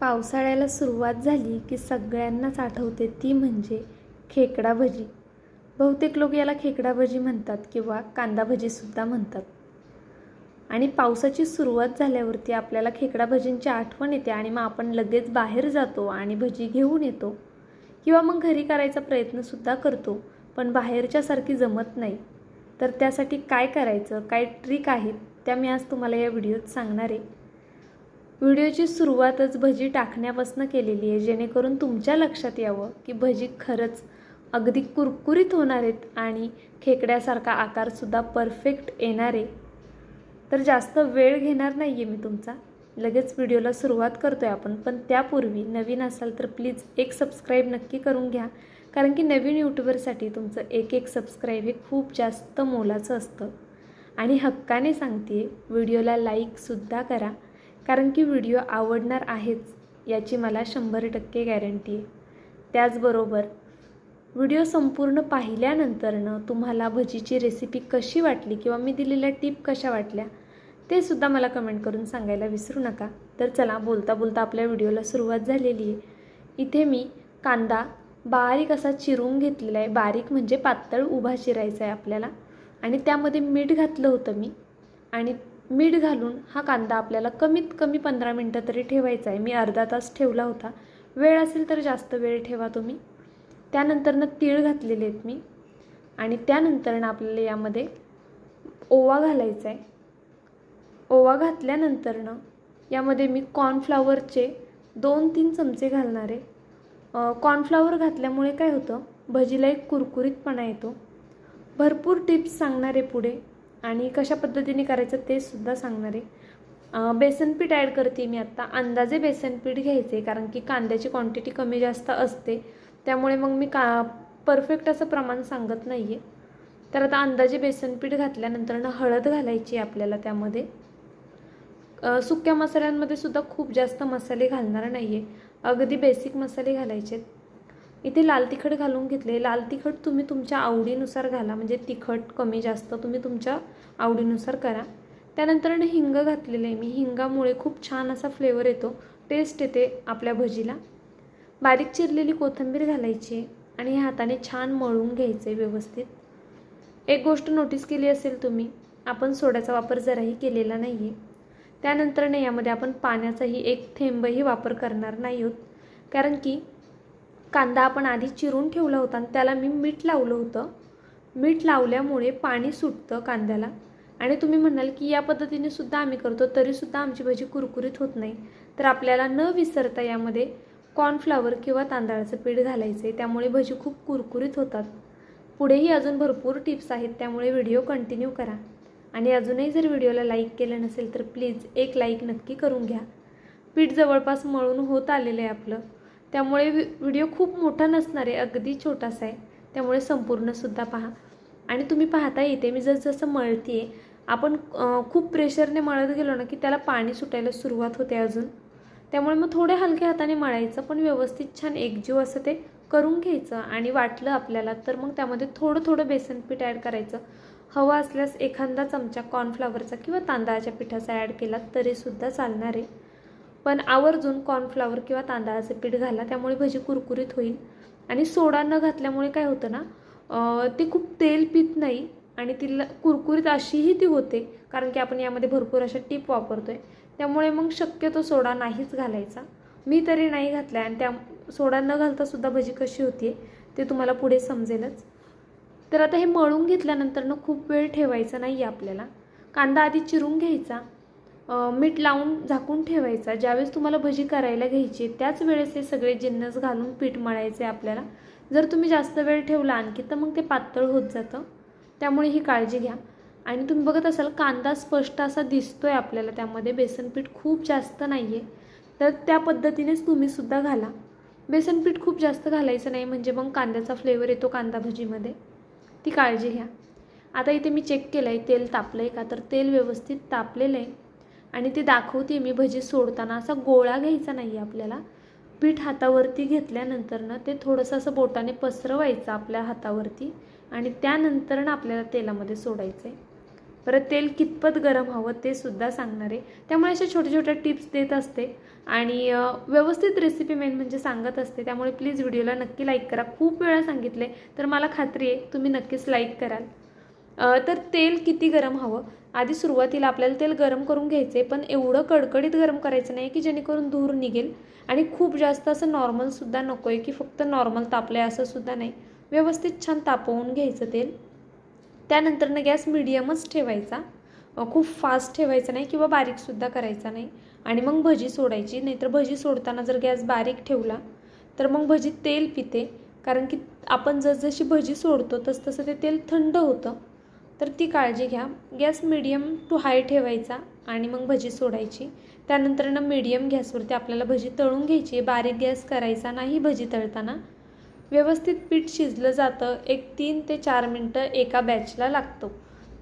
पावसाळ्याला सुरुवात झाली की सगळ्यांनाच आठवते ती म्हणजे खेकडा भजी. बहुतेक लोक याला खेकडा भजी म्हणतात किंवा कांदा भजीसुद्धा म्हणतात. आणि पावसाची सुरुवात झाल्यावरती आपल्याला खेकडा भजींची आठवण येते आणि मग आपण लगेच बाहेर जातो आणि भजी घेऊन येतो. किंवा मग घरी करायचा प्रयत्नसुद्धा करतो पण बाहेरच्यासारखी जमत नाही. तर त्यासाठी काय करायचं काय ट्रिक आहेत त्या मी आज तुम्हाला या व्हिडिओत सांगणार आहे. व्हिडिओची सुरुवातच भजी टाकण्यापासून केलेली आहे. जेणेकरून तुमच्या लक्षात यावं की भजी खरंच अगदी कुरकुरीत होणार आहेत आणि खेकड्यासारखा आकारसुद्धा परफेक्ट येणार आहे. तर जास्त वेळ घेणार नाही आहे मी तुमचा. लगेच व्हिडिओला सुरुवात करतो आहे आपण पण त्यापूर्वी नवीन असाल तर प्लीज एक सबस्क्राईब नक्की करून घ्या. कारण की नवीन यूट्यूबरसाठी तुमचं एक एक सबस्क्राईब हे खूप जास्त मोलाचं असतं. आणि हक्काने सांगते व्हिडिओला लाईकसुद्धा करा. कारण की व्हिडिओ आवडणार आहेच याची मला शंभर टक्के गॅरंटी आहे. त्याचबरोबर व्हिडिओ संपूर्ण पाहिल्यानंतरनं तुम्हाला भजीची रेसिपी कशी वाटली किंवा मी दिलेल्या टीप कशा वाटल्या ते सुद्धा मला कमेंट करून सांगायला विसरू नका. तर चला बोलता बोलता आपल्या व्हिडिओला सुरुवात झालेली आहे. इथे मी कांदा बारीक असा चिरून घेतलेला आहे. बारीक म्हणजे पातळ उभा चिरायचा आहे आपल्याला. आणि त्यामध्ये मीठ घातलं होतं मी. आणि मीठ घालून हा कांदा आपल्याला कमीत कमी पंधरा मिनटं तरी ठेवायचा आहे. मी अर्धा तास ठेवला होता. वेळ असेल तर जास्त वेळ ठेवा तुम्ही. त्यानंतरनं तीळ घातलेले आहेत मी. आणि त्यानंतरनं आपल्याला यामध्ये ओवा घालायचा आहे. ओवा घातल्यानंतरनं यामध्ये मी कॉर्नफ्लावरचे दोन तीन चमचे घालणार आहे. कॉर्नफ्लावर घातल्यामुळे काय होतं? भजीला एक कुरकुरीतपणा येतो. भरपूर टिप्स सांगणार आहे पुढे. आणि कशा पद्धतीने करायचं ते सुद्धा सांगणार आहे. बेसन पीठ ॲड करते मी आत्ता अंदाजे बेसन पीठ घ्यायचे कारण की कांद्याची क्वांटिटी कमी जास्त असते. त्यामुळे मग मी का परफेक्ट असं प्रमाण सांगत नाही आहे तर आता अंदाजे बेसन पीठ घातल्यानंतरनं हळद घालायची आपल्याला त्यामध्ये. सुक्या मसाल्यांमध्ये सुद्धा खूप जास्त मसाले घालणार नाही आहे अगदी बेसिक मसाले घालायचे इथे लाल तिखट घालून घेतले. लाल तिखट तुम्ही तुमच्या आवडीनुसार घाला. म्हणजे तिखट कमी जास्त तुम्ही तुमच्या आवडीनुसार करा. त्यानंतरनं हिंग घातलेलं आहे. मी हिंगामुळे खूप छान असा फ्लेवर येतो. टेस्ट येते आपल्या भजीला. बारीक चिरलेली कोथिंबीर घालायची आहे आणि हाताने छान मळून घ्यायचं आहे व्यवस्थित. एक गोष्ट नोटीस केली असेल तुम्ही आपण सोड्याचा वापर जराही केलेला नाही आहे त्यानंतरनं यामध्ये आपण पाण्याचाही एक थेंबही वापर करणार नाही आहोत. कारण की कांदा आपण आधी चिरून ठेवला होता आणि त्याला मी मीठ लावलं होतं. मीठ लावल्यामुळे पाणी सुटतं कांद्याला. आणि तुम्ही म्हणाल की या पद्धतीने सुद्धा आम्ही करतो तरीसुद्धा आमची भजी कुरकुरीत होत नाही. तर आपल्याला न विसरता यामध्ये कॉर्नफ्लावर किंवा तांदळाचं पीठ घालायचं आहे त्यामुळे भजी खूप कुरकुरीत होतात. पुढेही अजून भरपूर टिप्स आहेत त्यामुळे व्हिडिओ कंटिन्यू करा. आणि अजूनही जर व्हिडिओला लाईक केलं नसेल तर प्लीज एक लाईक नक्की करून घ्या. पीठ जवळपास मळून होत आलेलं आहे आपलं. त्यामुळे व्हिडिओ खूप मोठा नसणार आहे अगदी छोटासा आहे. त्यामुळे संपूर्णसुद्धा पहा. आणि तुम्ही पाहता येते मी जसजसं मळते आहे आपण खूप प्रेशरने मळत गेलो ना की त्याला पाणी सुटायला सुरुवात होते अजून. त्यामुळे मग थोड्या हलक्या हाताने मळायचं पण व्यवस्थित छान एकजीव असं ते करून घ्यायचं. आणि वाटलं आपल्याला तर मग त्यामध्ये थोडं थोडं बेसन पीठ ॲड करायचं. हवा असल्यास एखादा चमचा कॉर्नफ्लावरचा किंवा तांदळाच्या पिठाचा ॲड केला तरीसुद्धा चालणार आहे. पण आवर्जून कॉर्नफ्लावर किंवा तांदळाचं पीठ घाला त्यामुळे भजी कुरकुरीत होईल. आणि सोडा न घातल्यामुळे काय होतं ना ती खूप तेल पित नाही आणि तिला कुरकुरीत अशीही ती होते कारण की आपण यामध्ये भरपूर अशा टीप वापरतो आहे त्यामुळे मग शक्यतो सोडा नाहीच घालायचा. मी तरी नाही घातला आणि त्या सोडा न घालतासुद्धा भजी कशी होती ते तुम्हाला पुढे समजेलच. तर आता हे मळून घेतल्यानंतरनं खूप वेळ ठेवायचा नाही आहे आपल्याला. कांदा आधी चिरून घ्यायचा. मीठ लावून झाकून ठेवायचा. ज्यावेळेस तुम्हाला भजी करायला घ्यायची त्याच वेळेस हे सगळे जिन्नस घालून पीठ मळायचे आपल्याला. जर तुम्ही जास्त वेळ ठेवला आणखी तर मग ते पातळ होत जातं. त्यामुळे ही काळजी घ्या. आणि तुम्ही बघत असाल कांदा स्पष्ट असा दिसतो आहे आपल्याला. त्यामध्ये बेसनपीठ खूप जास्त नाही आहे तर त्या पद्धतीनेच तुम्हीसुद्धा घाला. बेसनपीठ खूप जास्त घालायचं नाही म्हणजे मग कांद्याचा फ्लेवर येतो कांदा भजीमध्ये. ती काळजी घ्या. आता इथे मी चेक केलं आहे तेल तापलं आहे का? तर तेल व्यवस्थित तापलेलं आहे. आणि ते दाखवते मी भजी सोडताना. असा गोळा घ्यायचा नाही आहे आपल्याला. पीठ हातावरती घेतल्यानंतरनं ते थोडंसं असं बोटाने पसरवायचं आपल्या हातावरती आणि त्यानंतरनं आपल्याला तेलामध्ये सोडायचं आहे परत तेल कितपत गरम हवं ते सुद्धा सांगणार. आहे त्यामुळे अशा छोट्या छोट्या टिप्स देत असते. आणि व्यवस्थित रेसिपी मेन म्हणजे सांगत असते. त्यामुळे प्लीज व्हिडिओला नक्की लाईक करा. खूप वेळा सांगितले तर मला खात्री आहे तुम्ही नक्कीच लाईक कराल. तर तेल किती गरम हवं? आधी सुरुवातीला आपल्याला तेल गरम करून घ्यायचं पण एवढं कडकडीत गरम करायचं नाही की जेणेकरून धूर निघेल. आणि खूप जास्त असं नॉर्मलसुद्धा नको आहे की फक्त नॉर्मल तापलं आहे असं सुद्धा नाही. व्यवस्थित छान तापवून घ्यायचं तेल. त्यानंतरनं गॅस मिडियमच ठेवायचा. खूप फास्ट ठेवायचा नाही किंवा बारीकसुद्धा करायचा नाही. आणि मग भजी सोडायची नाहीतर भजी सोडताना जर गॅस बारीक ठेवला तर मग भजी तेल पिते. कारण की आपण जसजशी भजी सोडतो तसतसं ते तेल थंड होतं. तर ती काळजी घ्या. गॅस मिडियम टू हाय ठेवायचा आणि मग भजी सोडायची. त्यानंतरनं मिडियम गॅसवरती आपल्याला भजी तळून घ्यायची. आहे बारीक गॅस करायचा नाही भजी तळताना. व्यवस्थित पीठ शिजलं जातं. एक तीन ते चार मिनटं एका बॅचला लागतो.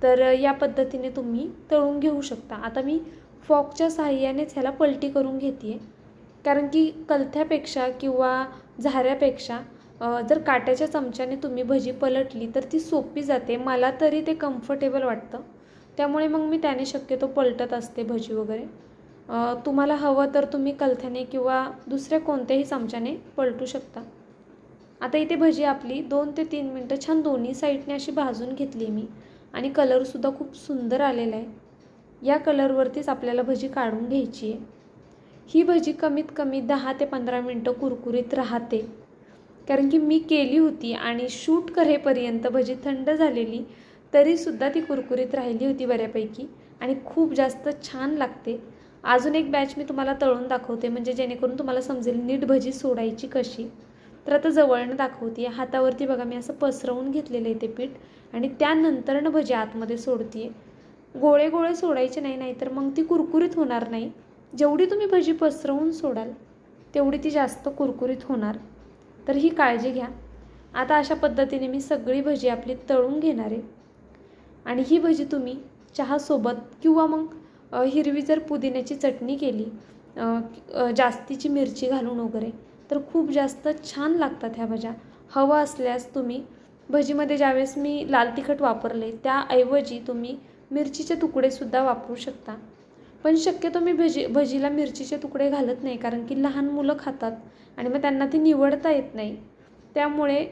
तर या पद्धतीने तुम्ही तळून घेऊ शकता. आता मी फॉकच्या साहाय्यानेच ह्याला पलटी करून घेते आहे कारण की कलथ्यापेक्षा किंवा झाऱ्यापेक्षा जर काट्याच्या चमच्याने तुम्ही भजी पलटली तर ती सोपी जाते. मला तरी ते कम्फर्टेबल वाटतं. त्यामुळे मग मी त्याने शक्यतो पलटत असते भजी वगैरे. तुम्हाला हवं तर तुम्ही कलथ्याने किंवा दुसऱ्या कोणत्याही चमच्याने पलटू शकता. आता इथे भजी आपली दोन ते तीन मिनटं छान दोन्ही साईडने अशी भाजून घेतली मी. आणि कलरसुद्धा खूप सुंदर आलेला आहे. या कलरवरतीच आपल्याला भजी काढून घ्यायची आहे. ही भजी कमीत कमी दहा ते पंधरा मिनटं कुरकुरीत राहते. कारण की मी केली होती आणि शूट करेपर्यंत भजी थंड झालेली तरीसुद्धा ती कुरकुरीत राहिली होती बऱ्यापैकी आणि खूप जास्त छान लागते. अजून एक बॅच मी तुम्हाला तळून दाखवते म्हणजे जेणेकरून तुम्हाला समजेल नीट भजी सोडायची कशी. तर आता जवळनं दाखवते हातावरती बघा मी असं पसरवून घेतलेलं आहे ते पीठ आणि त्यानंतरनं भजी आतमध्ये सोडते गोळे गोळे सोडायचे नाही नाहीतर मग ती कुरकुरीत होणार नाही. जेवढी तुम्ही भजी पसरवून सोडाल तेवढी ती जास्त कुरकुरीत होणार. तर ही काळजी घ्या. आता अशा पद्धतीने मी सगळी भजी आपली तळून घेणार आहे. आणि ही भजी तुम्ही चहासोबत किंवा मग हिरवी जर पुदिन्याची चटणी केली जास्तीची मिरची घालून वगैरे तर खूप जास्त छान लागतात ह्या भज्या. हवं असल्यास तुम्ही भजीमध्ये ज्यावेळेस मी लाल तिखट वापरले त्याऐवजी तुम्ही मिरचीचे तुकडेसुद्धा वापरू शकता. पण शक्यतो मी भजी भजीला मिरचीचे तुकडे घालत नाही कारण की लहान मुलं खातात आणि मग त्यांना ती निवडता येत नाही. त्यामुळे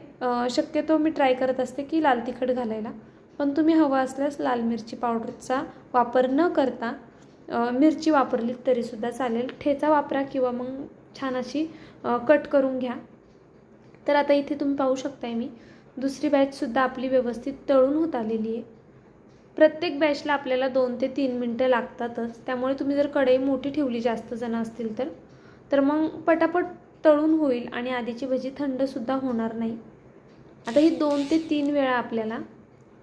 शक्यतो मी ट्राय करत असते की लाल तिखट घालायला. पण तुम्ही हवं असल्यास लाल मिरची पावडरचा वापर न करता मिरची वापरली तरीसुद्धा चालेल. ठेचा वापरा किंवा मग छान अशी कट करून घ्या. तर आता इथे तुम्ही पाहू शकताय मी दुसरी बॅचसुद्धा आपली व्यवस्थित तळून होत आलेली आहे. प्रत्येक बॅचला आपल्याला दोन ते तीन मिनटं लागतातच. त्यामुळे तुम्ही जर कढई मोठी ठेवली जास्त जण असतील तर तर मग पटापट तळून होईल आणि आधीची भजी थंडसुद्धा होणार नाही. आता ही दोन ते तीन वेळा आपल्याला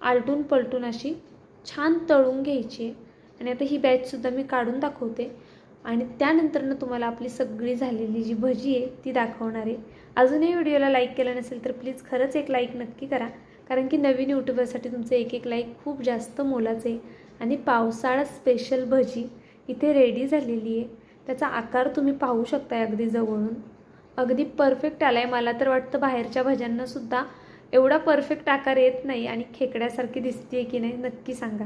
आलटून पलटून अशी छान तळून घ्यायची आहे. आणि आता ही बॅचसुद्धा मी काढून दाखवते. आणि त्यानंतरनं तुम्हाला आपली सगळी झालेली जी भजी आहे ती दाखवणार आहे. अजूनही व्हिडिओला लाईक केलं नसेल तर प्लीज खरंच एक लाईक नक्की करा. कारण की नवीन यूट्यूबरसाठी तुमचं एक एक लाईक खूप जास्त मोलाचं आहे. आणि पावसाळा स्पेशल भजी इथे रेडी झालेली आहे. त्याचा आकार तुम्ही पाहू शकताय अगदी जवळून. अगदी परफेक्ट आला आहे मला तर वाटतं बाहेरच्या भज्यांनासुद्धा एवढा परफेक्ट आकार येत नाही आणि खेकड्यासारखी दिसते की नाही नक्की सांगा.